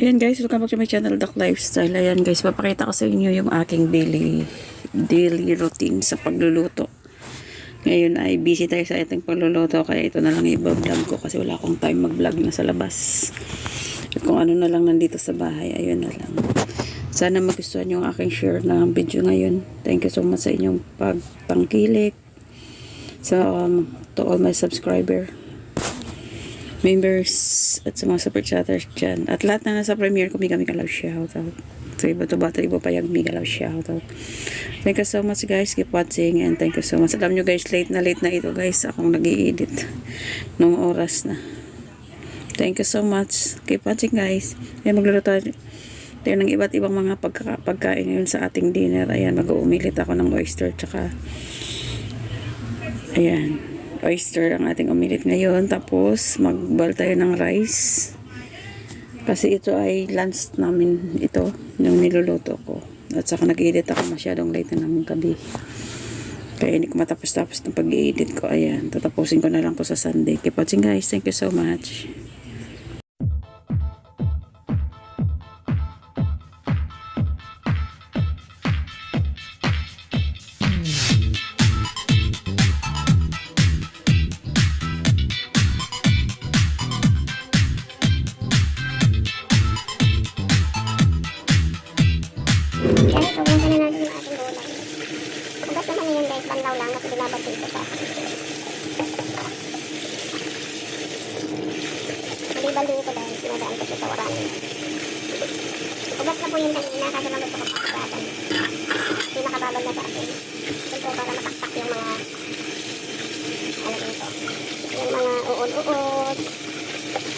Ayan guys, welcome back to my channel, Doc Lifestyle. Ayan guys, papakita ko sa inyo yung aking daily daily routine sa pagluluto. Ngayon ay busy tayo sa ating pagluluto kaya ito na lang i-vlog ko kasi wala akong time mag-vlog na sa labas. At kung ano na lang nandito sa bahay, ayun na lang. Sana magustuhan yung aking share na video ngayon. Thank you so much sa inyong pagtangkilik. So, um, to all my subscriber members at sa mga super chatters dyan. At lahat na nasa premiere ko, may kami kalaw shoutout. Sa iba to bata, iba pa yung may kalaw shoutout. Thank you so much guys. Keep watching and thank you so much. Alam nyo guys, late na late na ito guys. Akong nag edit nung oras na. Thank you so much. Keep watching guys. Ayan, magluluto tayo ng iba't ibang mga pagka, pagkain ngayon sa ating dinner. Ayan, mag-uumilit ako ng oyster tsaka ayan oyster ang ating umilit ngayon. Tapos, magbal tayo ng rice. Kasi ito ay lunch namin ito, yung niluluto ko. At saka nag-edit ako masyadong late na ng gabi. Kaya hindi ko matapos-tapos ng pag-edit ko. Ayan, tatapusin ko na lang to sa Sunday. Keep watching guys. Thank you so much. Lang gusto ko pakagasan. Kasi nakababal na akin. Siyempre para mataktak yung mga ano dito. Uod-uod.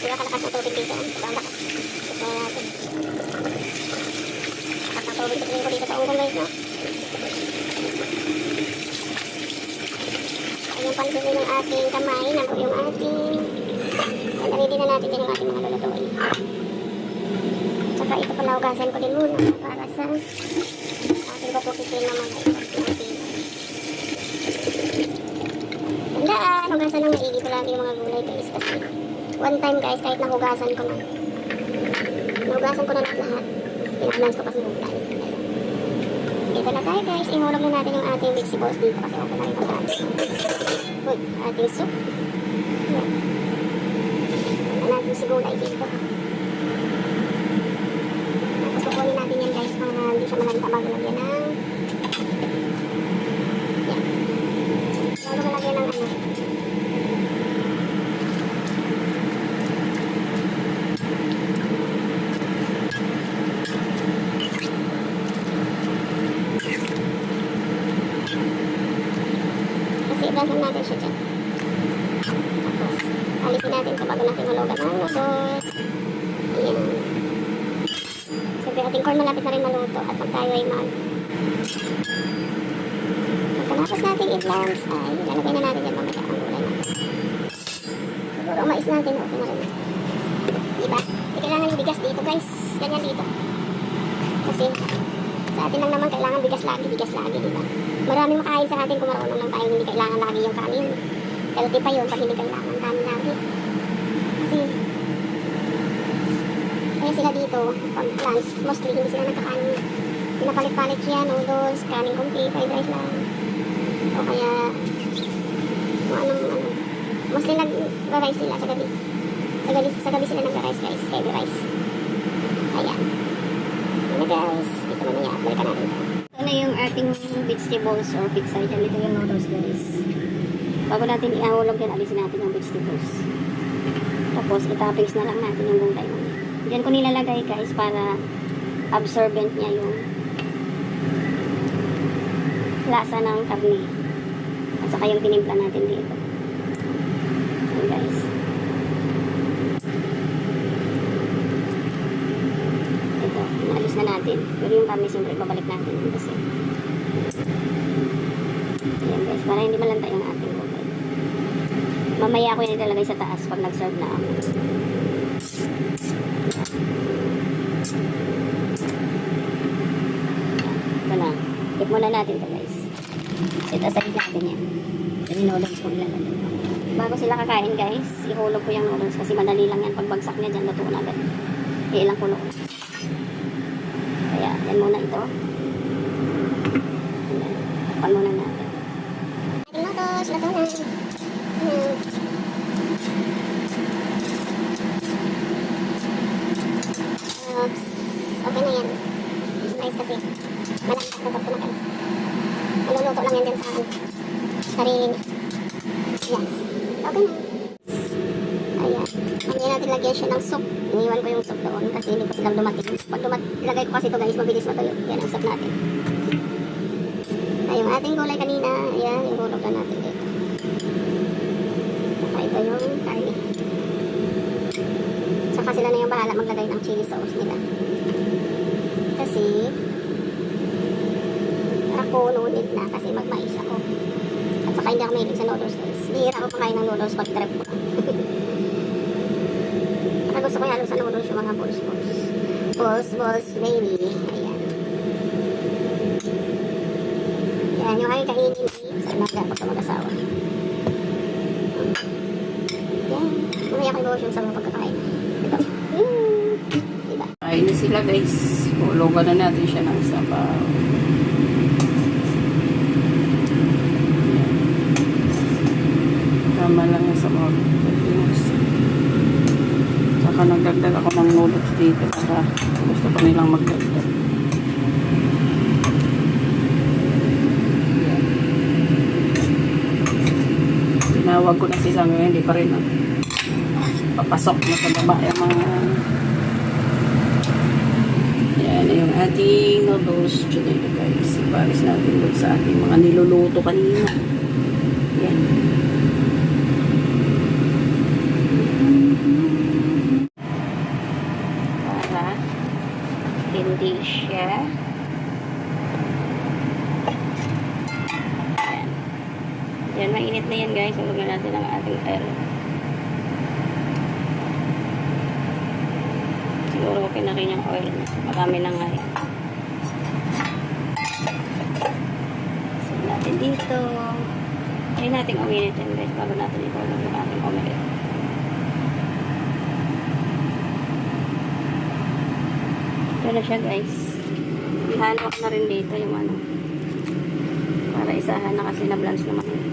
Kaya kalakas na tubig dito. Lakas. Ito na natin. Nakakatulog sa tingin ko dito sa ungkong ng ating kamay, na yung ating... Ready na natin din yung ating mga Tsaka ito pala ugasan ko din muna para sa ating kukukitin naman. Tandaan, hugasan ng maigi palagi yung mga gulay guys kasi one time guys, kahit nahugasan ko na, nahugasan ko na lahat, pinagmans ko kasi gulay. Dito na tayo guys, ihulog na natin yung ating vegetables dito kasi okay na rin ang ating ating soup. Yan. Ano natin si gulay dito. Tapos kukunin natin yan guys para hindi siya malagta bago lagyan ng yan. Bago malagyan ng ano. Ibahin natin siya dyan. Tapos, alisin natin ito bago natin hulugan ng noodles. Ayan. Siyempre, ating corn malapit na rin maluto at pag tayo ay mag... Pagkatapos natin i-blanch ay lalagay na natin dyan mamaya ang gulay natin. Siguro mais natin okay na rin. Diba? Hindi kailangan yung bigas dito guys. Ganyan dito. Kasi sa atin lang naman kailangan bigas lagi, bigas lagi, diba? Marami makain sa atin kung marunong lang tayo hindi kailangan lagi yung kanin. Healthy pa yun pag hindi kailangan kanin lagi. Kasi kaya sila dito, pag lunch, mostly hindi sila nagkakanin. Pinapalit-palit siya, noodles, kanin kumpi, fried rice lang. O kaya, kung anong, ano. Mostly nag-rice sila sa gabi. Sa gabi, sa gabi sila nag-rice guys, heavy rice. Ayan. Ano guys, mamaya, balikan natin. Ito na yung ating vegetables or pizza. Yan, ito yung noodles guys. Bago natin ihulog yan, alisin natin yung vegetables. Tapos, itappings na lang natin yung gulay. Diyan ko nilalagay guys para absorbent niya yung lasa ng karne. At saka yung tinimpla natin dito. Ayan guys. Ito, naalis na natin. Pero yung kami siyempre babalik natin yun kasi. Ayan guys, para hindi malanta yung ating gulay. Mamaya ko yan ilalagay sa taas pag nag-serve na ako. Ito na. Tip muna natin to guys. Set aside natin yan. Yung noodles ko ilalagay. Bago sila kakain guys, ihulog ko yung noodles kasi madali lang yan. Pagbagsak niya dyan, luto na agad. Ilang kulo. Kaya, yan muna ito. Ayan. Takpan muna natin. Ating motos, na. Hmm. Oops. Okay na yan. Nice kasi. Malaki ako pag kumakain. Maluluto lang yan din sa ano, sarili niya. Yan. Okay na. Ayan. Hindi natin lagyan siya ng soup. Iniwan ko yung soup doon kasi hindi ko silang dumating. Pag dumat ilagay ko kasi ito guys, mabilis matuyo. Yan ang soup natin. Ay, yung ating gulay kanina. Ayan, yung hulog na natin dito. Saka ito yung karne. Saka sila na yung bahala maglagay ng chili sauce nila. Kasi, ako nunit na kasi magmais ako. At saka hindi ako mahilig sa noodles guys. Bihira ako pakain ng noodles pag trip ko. Saka gusto ko halo sa noodles yung mga balls balls. Balls balls baby. Ayan. Yan, yung aking kainin eh. Sa umaga ako sa mag-asawa. Yan. Mamaya ko yung sa mga pagkakain. Ito. Diba? Kain na sila guys. Hulugan na natin siya ng sabaw. Tama lang yung sabaw. Saka nagdagdag ako ng noodles dito para gusto pa nilang magdagdag. Tinawag ko na sila ngayon, hindi pa rin ah, papasok na sa baba yung mga yan yung ating noodles today guys. Iparis natin doon sa ating mga niluluto kanina. Yan. Para hindi siya yan. Yan, mainit na yan guys. Hulungan natin ang ating oil. Siguro okay na rin yung oil. Marami na nga eh. Save natin dito. Try natin uminit yan guys bago natin itulog yung ating omelette. Ito na siya guys. Ihalo ko na rin dito yung ano. Para isahan na kasi na-blanch naman. yun.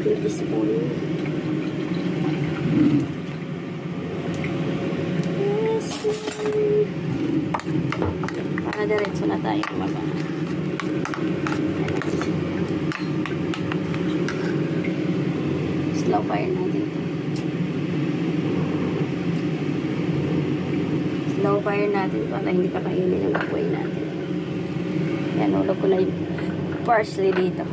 ating teaspoon. Yes. Para diretso na tayo mag Slow fire natin to. Slow fire natin para hindi pa kainin yung apoy natin. Yan, ulog ko na yung parsley dito.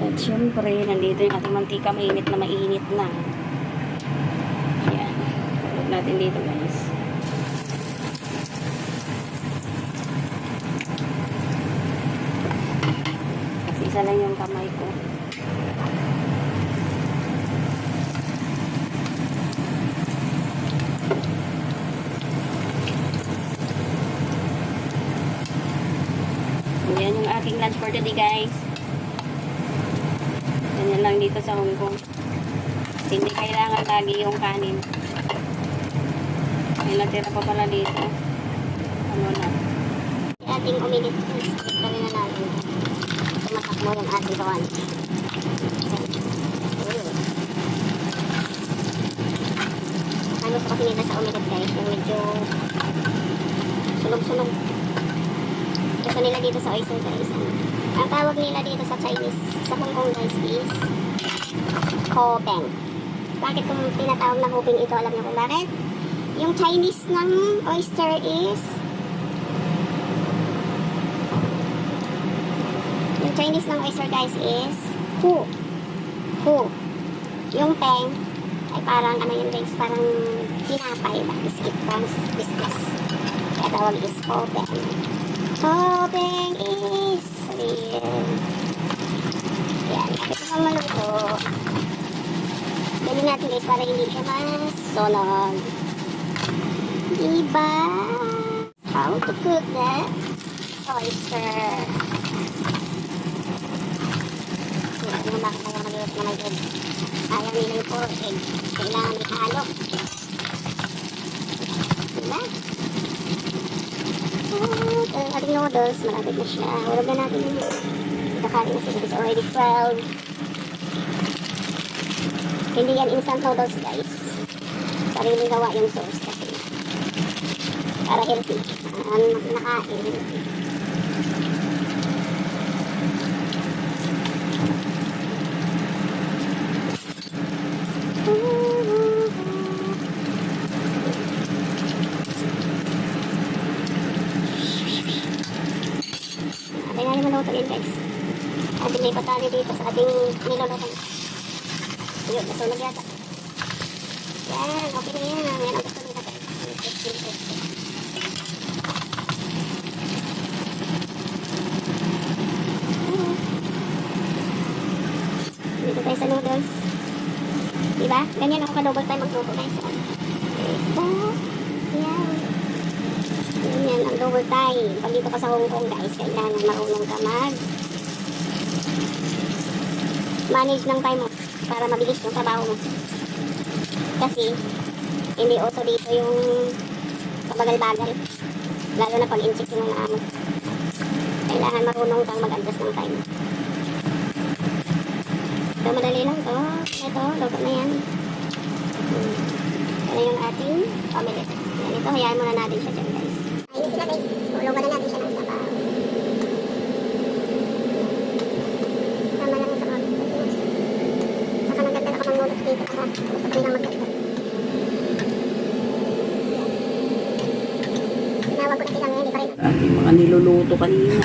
At syempre, nandito yung ating mantika mainit na mainit na. Ayan. Tulog natin dito guys. Kasi isa lang yung kamay ko. Ayan yung aking lunch for today guys. Ganyan lang dito sa Hong Kong. Hindi kailangan lagi yung kanin. May natira pa pala dito. Ano na. Ating uminit. Dali na natin. Tumatakbo yung ating kawan. Ang gusto kasi nila sa uminit guys, yung medyo sunog-sunog. Gusto nila dito sa oyster guys. Ang tawag nila dito sa Chinese, sa Hong Kong guys is Hopeng. Bakit kung tinatawag na hopeng ito, alam niyo kung bakit? Yung Chinese ng oyster is Yung Chinese ng oyster guys is hu. Hu. Yung peng ay parang ano yun guys, parang tinapay ba? Biscuit, parang biscuits. Kaya tawag is hopeng. Hopeng is real. Yan. Ito ang maluto. Natin guys para hindi siya masunog. Diba? how to cook the oyster. Kaya kung bakit tayo mag-iwas na may egg. Ayaw nila yung puro egg. Kailangan ihalo. Diba? At ang ating noodles, malapit na siya. Hulog na natin yung kakari na siya. It's already 12. Hindi yan instant noodles, guys. Sariling gawa yung sauce kasi. Para healthy. Ang nakain, healthy. Ating natin maluto yun guys. Ating lipat tayo dito sa ating niluluto. Yun, nasunog yata. Yan, okay na yan. Yan ang gusto nila. Dito tayo sa noodles. Diba? Ganyan ako ka-double time magluto guys. Ito. Yan. Ganyan ang double time. Pag dito ka sa Hong Kong guys, kailangan marunong ka mag manage ng time mo para mabilis yung trabaho mo. Kasi, hindi uso dito yung kabagal-bagal. Lalo na pag in-check yung mga amo. Kailangan marunong kang mag-adjust ng time. So, madali lang to. Ito, luto na yan. Hmm. Ito yung ating omelette. Yan ito, hayaan muna natin siya dyan, guys. Ayun sila, guys. Hulugan na natin siya ng sabaw. Tama lang yung sabaw. Saka nagdagdag ako ng noodles dito. Saka gusto ko nilang magdagdag. Tinawag ko na sila ngayon, di pa rin. Ating mga niluluto kanina.